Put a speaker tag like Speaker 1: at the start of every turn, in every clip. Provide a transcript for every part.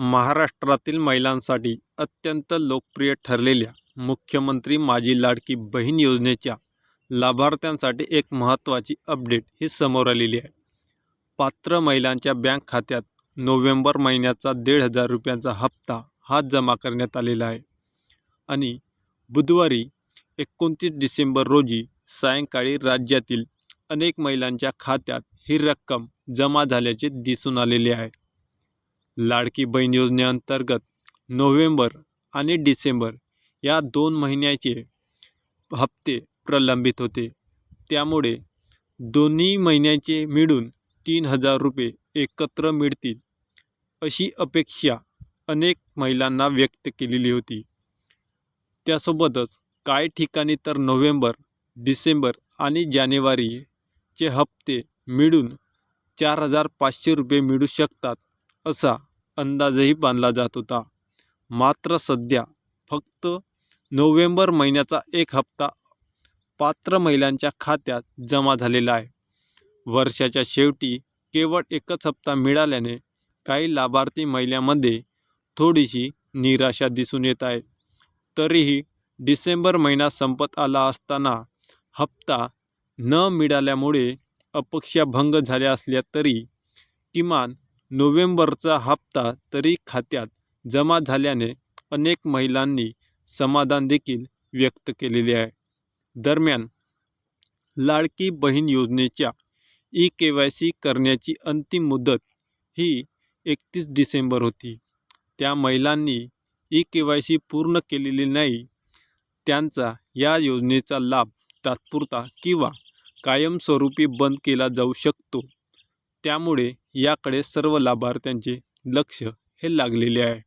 Speaker 1: महाराष्ट्रातील महिलांसाठी अत्यंत लोकप्रिय ठरलेल्या मुख्यमंत्री माझी लाडकी बहीण योजनेच्या लाभार्थ्यांसाठी एक महत्त्वाची अपडेट ही समोर आलेली आहे. पात्र महिलांच्या बँक खात्यात नोव्हेंबर महिन्याचा दीड हजार रुपयांचा हप्ता हा जमा करण्यात आलेला आहे. आणि बुधवारी एकोणतीस डिसेंबर रोजी सायंकाळी राज्यातील अनेक महिलांच्या खात्यात ही रक्कम जमा झाल्याचे दिसून आलेले आहे. लाडकी बहीण योजनेअंतर्गत नोव्हेंबर आणि डिसेंबर या दोन महिन्याचे हप्ते प्रलंबित होते. त्यामुळे दोन्ही महिन्याचे मिळून तीन हजार रुपये एकत्र मिळतील अशी अपेक्षा अनेक महिलांना व्यक्त केलेली होती. त्यासोबतच काही ठिकाणी तर नोव्हेंबर डिसेंबर आणि जानेवारीचे हप्ते मिळून चार हजार पाचशे रुपये मिळू शकतात असा अंदाजही बांधला जात होता. मात्र सध्या फक्त नोव्हेंबर महिन्याचा एक हप्ता पात्र महिलांच्या खात्यात जमा झालेला आहे. वर्षाच्या शेवटी केवळ एकच हप्ता मिळाल्याने काही लाभार्थी महिलांमध्ये थोडीशी निराशा दिसून येत आहे. तरीही डिसेंबर महिना संपत आला असताना हप्ता न मिळाल्यामुळे अपक्षाभंग झाल्या असल्या तरी किमान नोव्हेंबरचा हप्ता तरी खात्यात जमा झाल्याने अनेक महिलांनी समाधान देखील व्यक्त केलेले आहे. दरम्यान लाडकी बहीण योजनेच्या ई के वाय सी करण्याची अंतिम मुदत ही एकतीस डिसेंबर होती. त्या महिलांनी ई के वाय सी पूर्ण केलेली नाही त्यांचा या योजनेचा लाभ तात्पुरता किंवा कायमस्वरूपी बंद केला जाऊ शकतो. त्यामुळे याकडे सर्व लाभार्थ्यांचे लक्ष हे लागलेले आहे.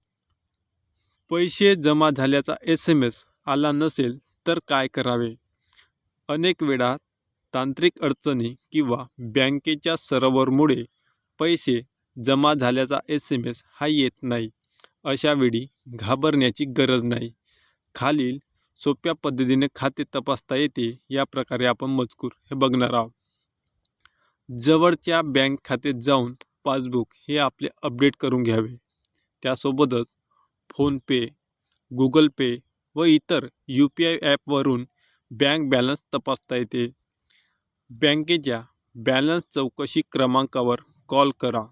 Speaker 1: पैसे जमा झाल्याचा एस एम एस आला नसेल तर काय करावे? अनेक वेळा तांत्रिक अडचणी किंवा बँकेच्या सर्व्हरमुळे पैसे जमा झाल्याचा एस एम एस हा येत नाही. अशावेळी घाबरण्याची गरज नाही. खालील सोप्या पद्धतीने खाते तपासता येते या प्रकारे आपण मजकूर हे बघणार आहोत. जवळच्या बँक खात्यात जाऊन पासबुक हे आपले अपडेट करून घ्यावे. त्यासोबतच फोनपे गुगल पे व इतर यू पी आय ॲपवरून बँक बॅलन्स तपासता येते. बँकेच्या बॅलन्स चौकशी क्रमांकावर कॉल करा.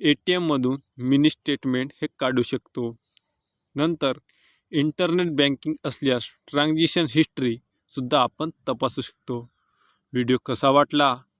Speaker 1: ए टी एममधून मिनी स्टेटमेंट हे काढू शकतो. नंतर इंटरनेट बँकिंग असल्यास ट्रान्झॅक्शन हिस्ट्रीसुद्धा आपण तपासू शकतो. व्हिडिओ कसा वाटला?